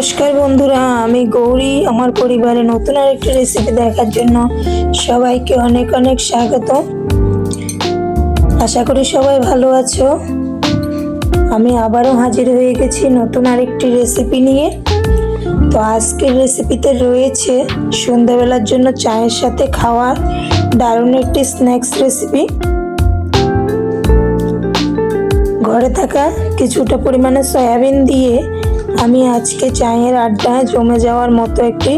নমস্কার বন্ধুরা, আমি গৌরী, আমার পরিবারে নতুন আরেকটি রেসিপি দেখার জন্য সবাইকে অনেক অনেক স্বাগত। আশা করি সবাই ভালো আছো। আমি আবারও হাজির হয়ে গেছি নতুন আরেকটি রেসিপি নিয়ে। তো আজকের রেসিপিতে রয়েছে সন্ধ্যাবেলার জন্য চায়ের সাথে খাওয়ার দারুণ একটি স্ন্যাক্স রেসিপি ঘরে থাকা কিছুটা পরিমাণে সয়াবিন দিয়ে আমি আজকে চায়ের আড্ডায় জমে যাওয়ার মতো একটি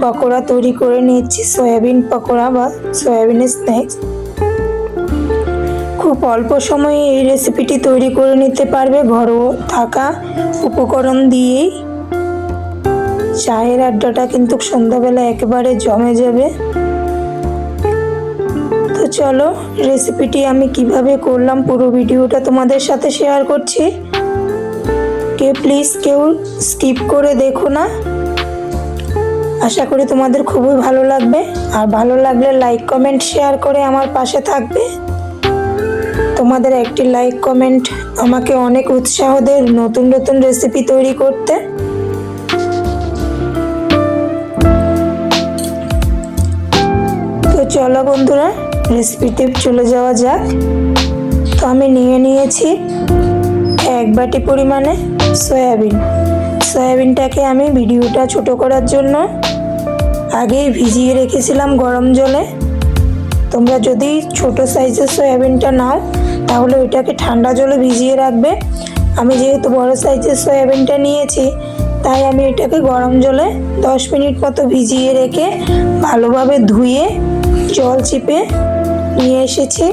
পকোড়া তৈরি করে নিচ্ছি সয়াবিন পকোড়া বা সয়াবিনের স্ন্যাক্স। খুব অল্প সময়ে এই রেসিপিটি তৈরি করে নিতে পারবে ঘরোয়া থাকা উপকরণ দিয়েই। চায়ের আড্ডাটা কিন্তু সন্ধ্যাবেলা একেবারে জমে যাবে। তো চলো রেসিপিটি আমি কীভাবে করলাম পুরো ভিডিওটা তোমাদের সাথে শেয়ার করছি। কে প্লিজ কেউ স্কিপ করে দেখো না। আশা করি তোমাদের খুবই ভালো লাগবে। আর ভালো লাগলে লাইক কমেন্ট শেয়ার করে আমার পাশে থাকবে। তোমাদের একটি লাইক কমেন্ট আমাকে অনেক উৎসাহ দেয় নতুন নতুন রেসিপি তৈরি করতে। তো চলো বন্ধুরা রেসিপিতে চলে যাওয়া যাক। তো আমি নিয়ে নিয়েছি। এক বাটি পরিমাণে সয়াবিন। সয়াবিনটাকে আমি ভিডিওটা ছোট করার জন্য আগেই ভিজিয়ে রেখেছিলাম গরম জলে। তোমরা যদি ছোট সাইজের সয়াবিনটা নাও, তাহলে ওইটাকে ঠান্ডা জলে ভিজিয়ে রাখবে। আমি যেহেতু বড় সাইজের সয়াবিনটা নিয়েছি, তাই আমি এটাকে গরম জলে দশ মিনিট মতো ভিজিয়ে রেখে ভালোভাবে ধুয়ে জল চিপে নিয়ে এসেছি।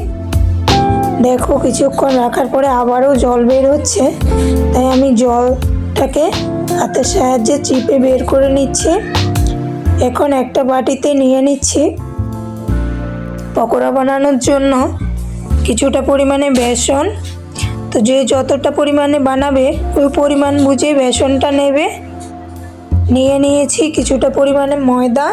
দেখো কিছুক্ষণ রাখার পরে আবারও জল বের হচ্ছে। তাই আমি জলটাকে হাতের সাহায্যে চিপে বের করে নিচ্ছি। এখন একটা বাটিতে নিয়ে নিচ্ছি। পকোড়া বানানোর জন্য কিছুটা পরিমাণে বেসন। তো যে যতটা পরিমাণে বানাবে, ওই পরিমাণ বুঝে বেসনটা নেবে। নিয়ে নিয়েছি কিছুটা পরিমাণে ময়দা।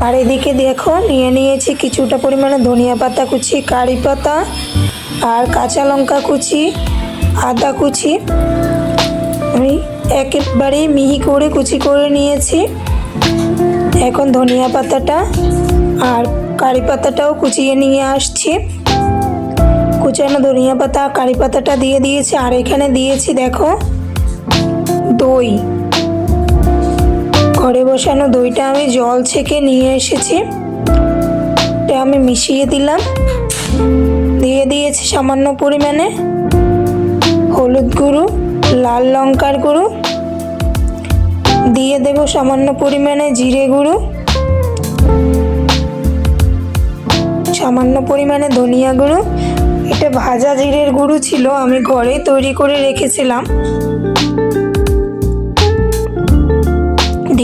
আর এদিকে দেখো, নিয়ে নিয়েছি কিছুটা পরিমাণে ধনিয়া পাতা কুচি, কারি পাতা আর কাঁচা লঙ্কা কুচি, আদা কুচি। আমি একেবারেই মিহি করে কুচি করে নিয়েছি। এখন ধনিয়া পাতাটা আর কারি পাতাটাও কুচিয়ে নিয়ে আসছি। কুচানো ধনিয়া পাতা কারি পাতাটা দিয়ে দিয়েছি। আর এখানে দিয়েছি, দেখো, দই। ঘরে বসানো দইটা আমি জল ছেঁকে নিয়ে এসেছি। আমি মিশিয়ে দিলাম। দিয়ে দিয়েছি সামান্য পরিমাণে হলুদ গুঁড়ো, লাল লঙ্কার গুঁড়ো। দিয়ে দেব সামান্য পরিমাণে জিরে গুঁড়ো। সামান্য পরিমাণে ধনিয়া গুঁড়ো। এটা ভাজা জিরের গুঁড়ো ছিল, আমি ঘরে তৈরি করে রেখেছিলাম।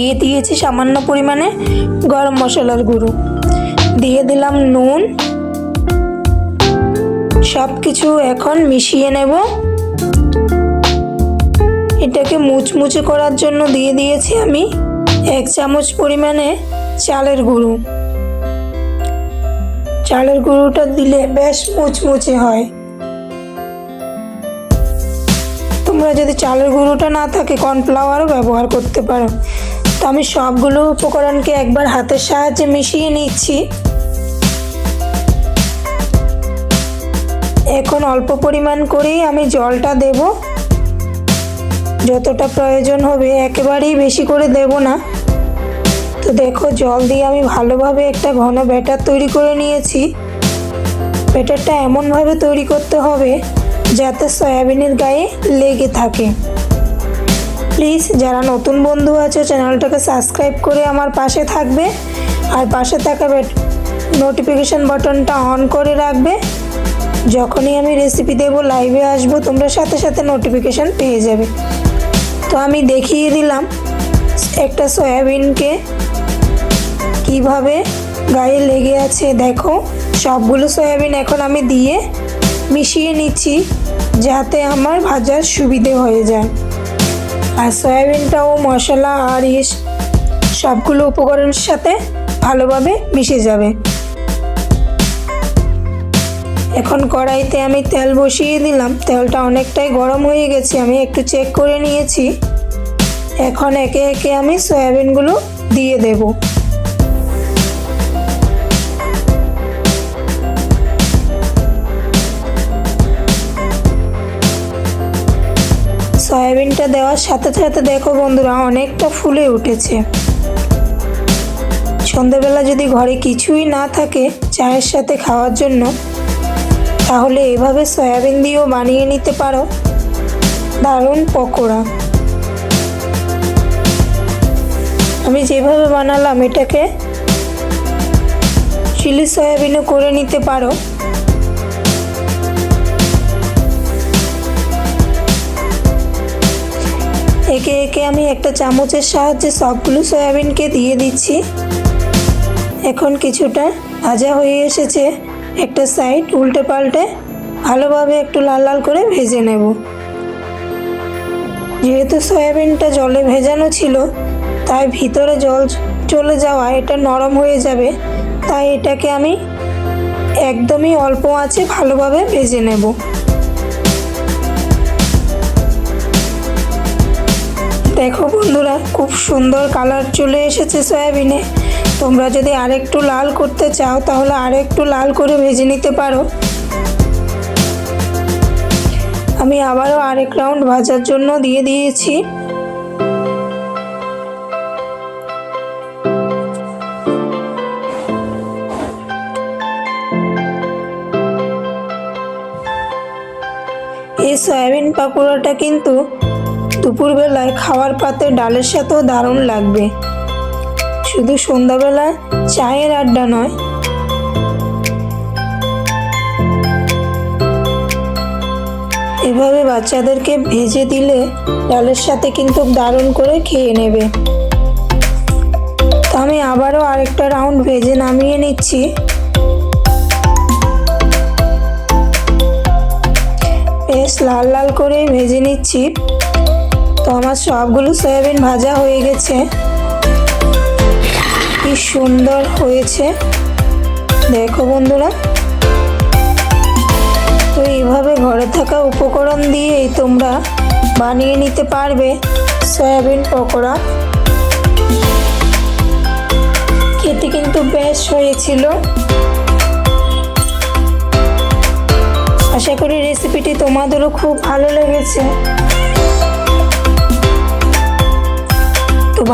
দিয়ে দিয়েছি সামান্য পরিমাণে গরম মশলার গুঁড়ো। দিয়ে দিলাম নুন। সব কিছু এখন মিশিয়ে নেব। এটাকে মুচমুচে করার জন্য দিয়ে দিয়েছি আমি এক চামচ পরিমাণে চালের গুঁড়ো। চালের গুঁড়োটা দিলে বেশ মুচমুচে হয়। তোমরা যদি চালের গুঁড়োটা না থাকে, কর্নফ্লাওয়ারও ব্যবহার করতে পারো। আমি সবগুলো উপকরণকে একবার হাতের সাহায্যে মিশিয়ে নিচ্ছি। এখন অল্প পরিমাণ করেই আমি জলটা দেব। যতটা প্রয়োজন হবে একেবারেই বেশি করে দেব না। তো দেখো, জল দিয়ে আমি ভালোভাবে একটা ঘন ব্যাটার তৈরি করে নিয়েছি। ব্যাটারটা এমনভাবে তৈরি করতে হবে যাতে সয়াবিনের গায়ে লেগে থাকে। প্লিজ যারা নতুন বন্ধু আছে, চ্যানেলটাকে সাবস্ক্রাইব করে আমার পাশে থাকবে। আর পাশে থাকা নোটিফিকেশান বাটনটা অন করে রাখবে। যখনই আমি রেসিপি দেবো লাইভে আসব, তোমরা সাথে সাথে নোটিফিকেশান পেয়ে যাবে। তো আমি দেখিয়ে দিলাম একটা সয়াবিনকে। কীভাবে গায়ে লেগে আছে দেখো, সবগুলো সয়াবিন এখন আমি দিয়ে মিশিয়ে নিচ্ছি, যাতে আমার ভাজার সুবিধে হয়ে যায়। আর সয়াবিনটাও মশলা আর ইস, সবগুলো উপকরণের সাথে ভালোভাবে মিশে যাবে। এখন কড়াইতে আমি তেল বসিয়ে দিলাম। তেলটা অনেকটাই গরম হয়ে গেছে, আমি একটু চেক করে নিয়েছি। এখন একে একে আমি সয়াবিনগুলো দিয়ে দেব। সয়াবিনটা দেওয়ার সাথে সাথে দেখো বন্ধুরা, অনেকটা ফুলে উঠেছে। সন্ধ্যাবেলা যদি ঘরে কিছুই না থাকে চায়ের সাথে খাওয়ার জন্য, তাহলে এভাবে সয়াবিন দিয়েও বানিয়ে নিতে পারো। দারুণ পকোড়া। আমি যেভাবে বানালাম, এটাকে চিলি সয়াবিনও করে নিতে পারো। আমি একটা চামচের সাহায্যে সবগুলো সয়াবিনকে দিয়ে দিচ্ছি। এখন কিছুটা ভাজা হয়ে এসেছে। একটা সাইড উল্টে পাল্টে ভালোভাবে একটু লাল লাল করে ভেজে নেব। যেহেতু সয়াবিনটা জলে ভেজানো ছিল, তাই ভিতরে জল চলে যাওয়া এটা নরম হয়ে যাবে। তাই এটাকে আমি একদমই অল্প আঁচে ভালোভাবে ভেজে নেব। দেখো বন্ধুরা, খুব সুন্দর কালার চলে এসেছে সয়াবিনে। তোমরা যদি আরেকটু লাল করতে চাও, তাহলে আরেকটু লাল করে ভেজে নিতে পারো। আমি আবারও আরেক রাউন্ড ভাজার জন্য দিয়ে দিয়েছি। এই সয়াবিন পাকোড়াটা কিন্তু দুপুরবেলায় খাওয়ার পাতে ডালের সাথেও দারুণ লাগবে। শুধু সন্ধ্যাবেলা চায়ের আড্ডা নয়। এভাবে বাচ্চাদেরকে ভেজে দিলে ডালের সাথে কিন্তু দারুণ করে খেয়ে নেবে। আমি আবারও আরেকটা রাউন্ড ভেজে নামিয়ে নিচ্ছি। বেশ লাল লাল করে ভেজে নিচ্ছি। তো আমার সবগুলো সয়াবিন ভাজা হয়ে গেছে। কি সুন্দর হয়েছে। দেখো বন্ধুরা। তো এইভাবে ঘরে থাকা উপকরণ দিয়েই তোমরা বানিয়ে নিতে পারবে সয়াবিন পকোড়া। খেতে কিন্তু বেশ হয়েছিল। আশা করি রেসিপিটি তোমাদেরও খুব ভালো লেগেছে।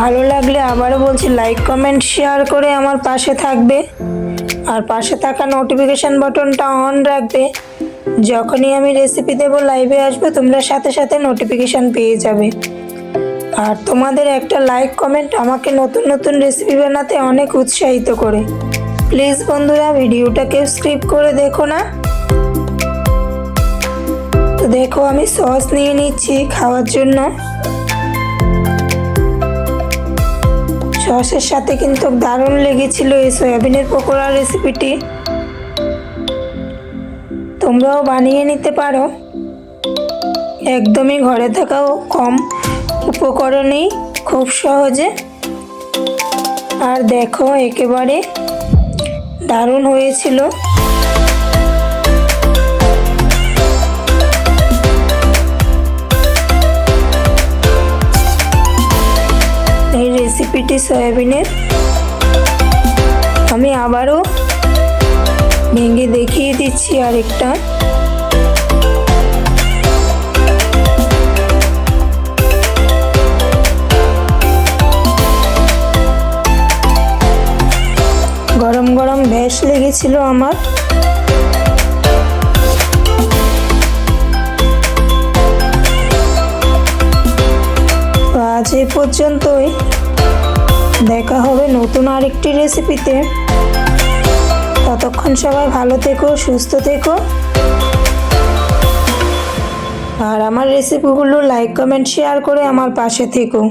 ভালো লাগলে আবারও বলছি লাইক কমেন্ট শেয়ার করে আমার পাশে থাকবে। আর পাশে থাকা নোটিফিকেশান বাটনটা অন রাখবে। যখনই আমি রেসিপি দেবো লাইভে আসবে, তোমরা সাথে সাথে নোটিফিকেশান পেয়ে যাবে। আর তোমাদের একটা লাইক কমেন্ট আমাকে নতুন নতুন রেসিপি বানাতে অনেক উৎসাহিত করে। প্লিজ বন্ধুরা, ভিডিওটাকে স্ক্রিপ করে দেখো না। তো দেখো, আমি সস নিয়ে নিচ্ছি খাওয়ার জন্য। সসের সাথে কিন্তু দারুণ লেগেছিল এই সয়াবিনের পকোড়া রেসিপিটি। তোমরাও বানিয়ে নিতে পারো। একদমই ঘরে থাকাও কম উপকরণেই খুব সহজে। আর দেখো, একেবারে দারুণ হয়েছিল। রেসিপিটি সয়াবিনের। আমি আবারও ভেঙে দেখিয়ে দিচ্ছি আরেকটা। গরম গরম ভ্যাস লেগেছিল আমার। আজ এ পর্যন্তই। দেখা হবে নতুন আরেকটি রেসিপিতে ততক্ষণ সবাই ভালো থেকো, সুস্থ থেকো। আর আমার রেসিপিগুলো লাইক কমেন্ট শেয়ার করে আমার পাশে থেকো।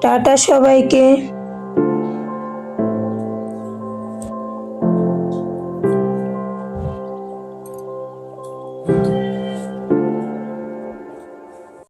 টাটা সবাইকে।